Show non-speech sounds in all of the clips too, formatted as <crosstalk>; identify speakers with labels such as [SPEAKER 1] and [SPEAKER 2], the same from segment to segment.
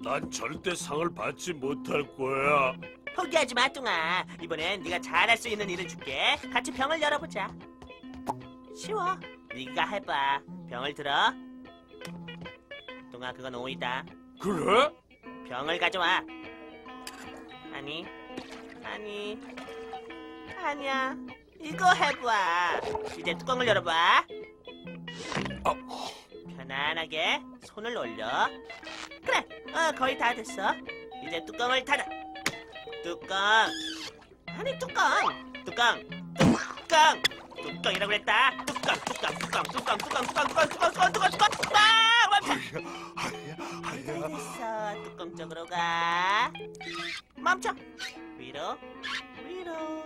[SPEAKER 1] 난 절대 상을 받지 못할 거야.
[SPEAKER 2] 포기하지 마, 뚱아. 이번엔 네가 잘할 수 있는 일을 줄게. 같이 병을 열어보자. 쉬워. 네가 해봐. 병을 들어. 뚱아, 그건 오이다.
[SPEAKER 1] 그래?
[SPEAKER 2] 병을 가져와. 아니, 아니, 아니야. 이거 해봐. 이제 뚜껑을 열어봐.
[SPEAKER 1] 아,
[SPEAKER 2] 편안하게 손을 올려. 그래, 어, 거의 다 됐어. 이제 뚜껑을 닫아. 뚜껑. 아니, 뚜껑. 뚜껑. 뚜껑. 뚜껑이라고 했다. 뚜껑, 뚜껑, 뚜껑, 뚜껑, 뚜껑, 뚜껑, 뚜껑, 뚜껑, 뚜껑, 뚜껑, 뚜껑, 뚜껑. 아, 완벽.
[SPEAKER 1] 아야,
[SPEAKER 2] 잘
[SPEAKER 1] 아야.
[SPEAKER 2] 됐어. 뚜껑 쪽으로 가. 멈춰. 위로, 위로,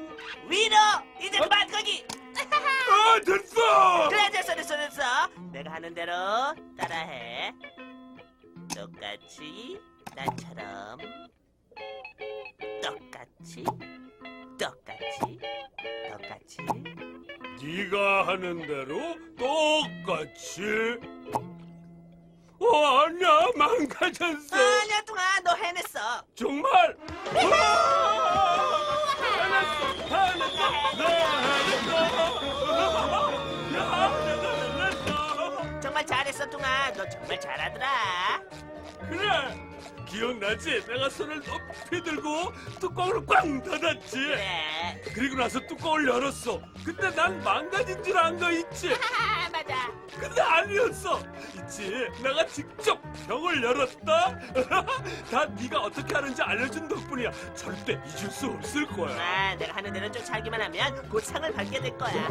[SPEAKER 2] 위로. 이제 그만 거기.
[SPEAKER 1] 아, 됐어.
[SPEAKER 2] 그래 됐어 됐어 됐어. 하는 대로 따라해. 똑같이 나처럼. 똑같이, 똑같이, 똑같이.
[SPEAKER 1] 네가 하는 대로 똑같이. 어, 아니야, 망가졌어.
[SPEAKER 2] 아니야 뚱아 너 해냈어.
[SPEAKER 1] 정말? <laughs>
[SPEAKER 2] 정말 잘했어 뚱아. 너 정말 잘하더라.
[SPEAKER 1] 그래, 기억나지? 내가 손을 높이 들고 뚜껑을 꽝 닫았지.
[SPEAKER 2] 그래.
[SPEAKER 1] 그리고 나서 뚜껑을 열었어. 근데 난 망가진 줄 안 거 있지? <laughs>
[SPEAKER 2] 아 맞아.
[SPEAKER 1] 근데 아니었어. 있지? 내가 직접 병을 열었다. <laughs> 다 네가 어떻게 하는지 알려준 덕분이야. 절대 잊을 수 없을 거야.
[SPEAKER 2] 아 내가 하는 대로 쫓아하기만 하면 곧 상을 받게 될 거야.